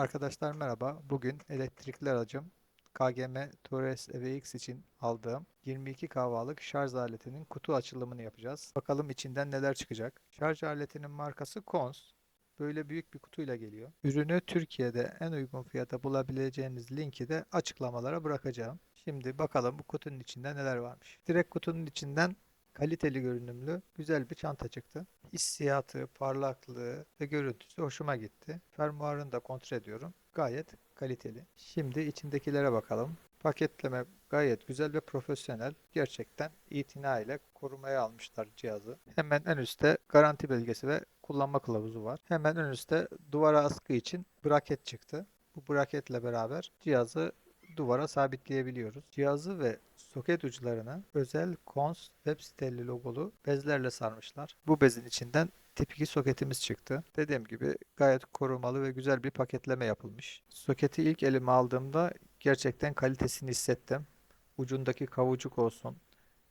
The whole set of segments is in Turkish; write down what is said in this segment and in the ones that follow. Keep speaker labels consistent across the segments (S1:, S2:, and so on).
S1: Arkadaşlar merhaba. Bugün elektrikli aracım KGM Touareg EVX için aldığım 22 kahvalık şarj aletinin kutu açılımını yapacağız. Bakalım içinden neler çıkacak. Şarj aletinin markası Kons. Böyle büyük bir kutuyla geliyor. Ürünü Türkiye'de en uygun fiyata bulabileceğiniz linki de açıklamalara bırakacağım. Şimdi bakalım bu kutunun içinde neler varmış. Direkt kutunun içinden kaliteli görünümlü güzel bir çanta çıktı. Hissiyatı, parlaklığı ve görüntüsü hoşuma gitti. Fermuarını da kontrol ediyorum. Gayet kaliteli. Şimdi içindekilere bakalım. Paketleme gayet güzel ve profesyonel. Gerçekten itina ile korumaya almışlar cihazı. Hemen en üstte garanti belgesi ve kullanma kılavuzu var. Hemen en üstte duvara askı için braket çıktı. Bu braketle beraber cihazı duvara sabitleyebiliyoruz. Cihazı ve soket uçlarını özel Kons web siteli logolu bezlerle sarmışlar. Bu bezin içinden tip 2 soketimiz çıktı. Dediğim gibi gayet korumalı ve güzel bir paketleme yapılmış. Soketi ilk elime aldığımda gerçekten kalitesini hissettim. Ucundaki kavucuk olsun,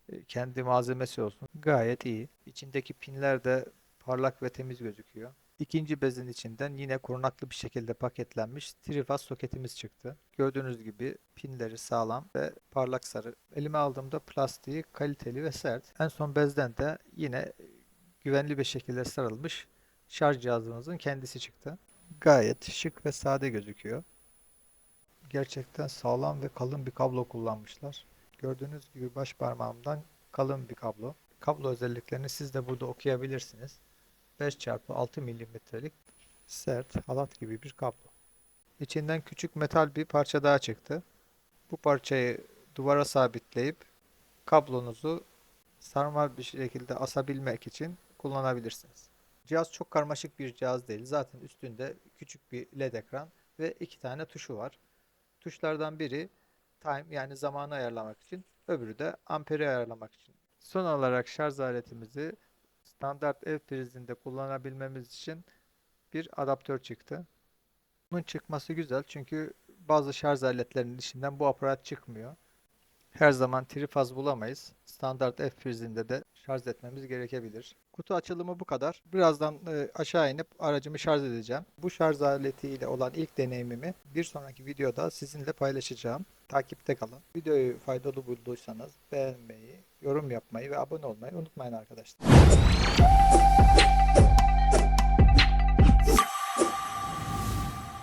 S1: e, kendi malzemesi olsun gayet iyi. İçindeki pinler de parlak ve temiz gözüküyor. İkinci bezin içinden yine korunaklı bir şekilde paketlenmiş trifaz soketimiz çıktı. Gördüğünüz gibi pinleri sağlam ve parlak sarı. Elime aldığımda plastiği kaliteli ve sert. En son bezden de yine güvenli bir şekilde sarılmış şarj cihazımızın kendisi çıktı. Gayet şık ve sade gözüküyor. Gerçekten sağlam ve kalın bir kablo kullanmışlar. Gördüğünüz gibi baş parmağımdan kalın bir kablo. Kablo özelliklerini siz de burada okuyabilirsiniz. 5x6 milimetrelik sert halat gibi bir kablo. İçinden küçük metal bir parça daha çıktı. Bu parçayı duvara sabitleyip kablonuzu sarmal bir şekilde asabilmek için kullanabilirsiniz. Cihaz çok karmaşık bir cihaz değil. Zaten üstünde küçük bir led ekran ve iki tane tuşu var. Tuşlardan biri time yani zamanı ayarlamak için, öbürü de amperi ayarlamak için. Son olarak şarj aletimizi standart ev prizinde kullanabilmemiz için bir adaptör çıktı. Bunun çıkması güzel çünkü bazı şarj aletlerinin içinden bu aparat çıkmıyor. Her zaman trifaz bulamayız. Standart F prizinde de şarj etmemiz gerekebilir. Kutu açılımı bu kadar. Birazdan e, aşağı inip aracımı şarj edeceğim. Bu şarj aletiyle olan ilk deneyimimi bir sonraki videoda sizinle paylaşacağım. Takipte kalın. Videoyu faydalı bulduysanız beğenmeyi, yorum yapmayı ve abone olmayı unutmayın arkadaşlar.